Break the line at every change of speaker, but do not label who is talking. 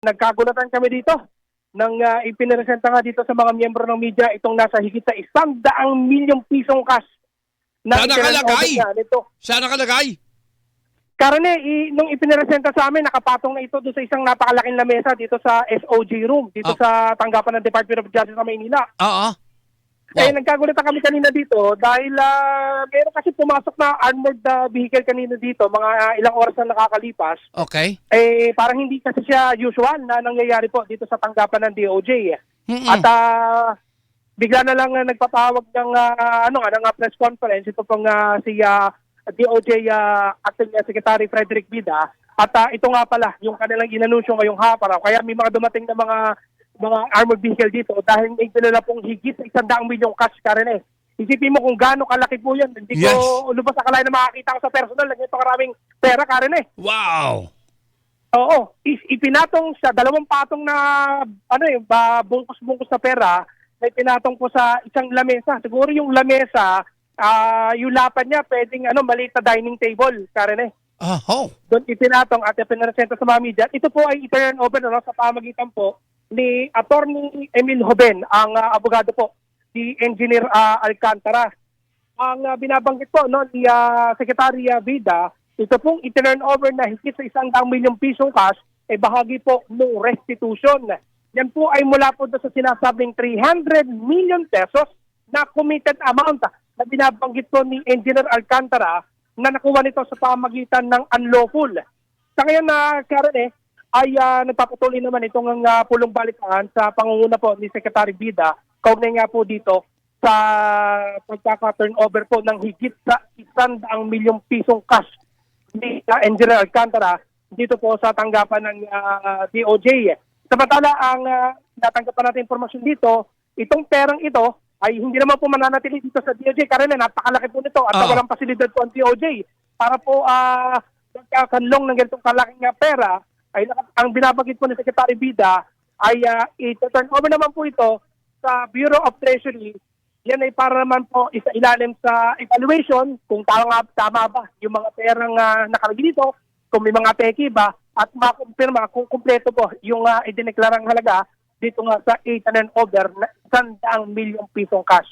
nagkagulatan kami dito nang uh, ipinresenta nga dito sa mga miyembro ng media itong nasa higit sa isang daang milyong pisong cash
Saan nakalagay?
nito.
Saan nakalagay?
Karane, i, nung ipinresenta sa amin, nakapatong na ito doon sa isang napakalaking lamesa dito sa SOG room, dito
Ah.
sa tanggapan ng Department of Justice sa Maynila.
Oo.
Eh,
Wow.
nagkagulatan kami kanina dito dahil ah, meron kasi pumasok na armored ah, vehicle kanina dito, mga ah, ilang oras na nakakalipas.
Okay.
Eh, parang hindi kasi siya usual na nangyayari po dito sa tanggapan ng DOJ. eh.
Mm-mm.
At ah, bigla na lang ah, nagpatawag ng ah, ano nga ng ah, press conference ito pong ah, si ah, DOJ ah, Acting Secretary Frederick Bida. At ah, ito nga pala yung kanilang inanunsyo ngayong hapon. Kaya may mga dumating na mga mga armored vehicle dito dahil may dinala pong higit sa isang daang milyong cash ka rin eh. Isipin mo kung gaano kalaki po yan. Hindi
Yes.
ko lubos sa kalay na makakita ko sa personal na ganito karaming pera ka rin eh.
Wow.
Oo, ipinatong sa dalawang patong na ano eh, bungkus-bungkus na pera na ipinatong po sa isang lamesa. Siguro yung lamesa, ah yung lapan niya pwedeng ano, maliit na dining table, Karen eh.
Oh.
Doon ipinatong at ipinresenta sa mga media. Ito po ay i-turn over ano, sa pamagitan po ni Attorney Emil Hoben, ang ah, abogado po, si Engineer ah, Alcantara. Ang ah, binabanggit po no, ni ah, Secretary Vida, ito pong i-turn over na higit sa isang daang milyong pisong cash, ay bahagi po ng restitution. Yan po ay mula po sa sinasabing 300 million pesos na committed amount na binabanggit po ni Engineer Alcantara na nakuha nito sa pamagitan ng unlawful. Sa ngayon na Karen eh, ay ah, nagpapatuloy naman itong uh, pulong balikan sa pangunguna po ni Secretary Bida, kaugnay nga po dito sa pagkaka-turnover po ng higit sa isang daang milyong pisong cash ni uh, Engineer Alcantara dito po sa tanggapan ng ah, DOJ. Samantala, ang uh, natanggapan natin informasyon dito, itong perang ito ay hindi naman po mananatili dito sa DOJ. Karena napakalaki po nito at
Ah.
walang pasilidad po ang DOJ para po ah magkakanlong ng ganitong kalaking pera ay ang binabanggit po ni Secretary Bida ay uh, i-turn over naman po ito sa Bureau of Treasury. Yan ay para naman po isa ilalim sa evaluation kung tama, tama ba yung mga perang uh, nakalagay dito, kung may mga peki ba, at makumpirma kung kumpleto po yung uh, idineklarang halaga dito nga sa 8 and over na 100 milyong pisong cash.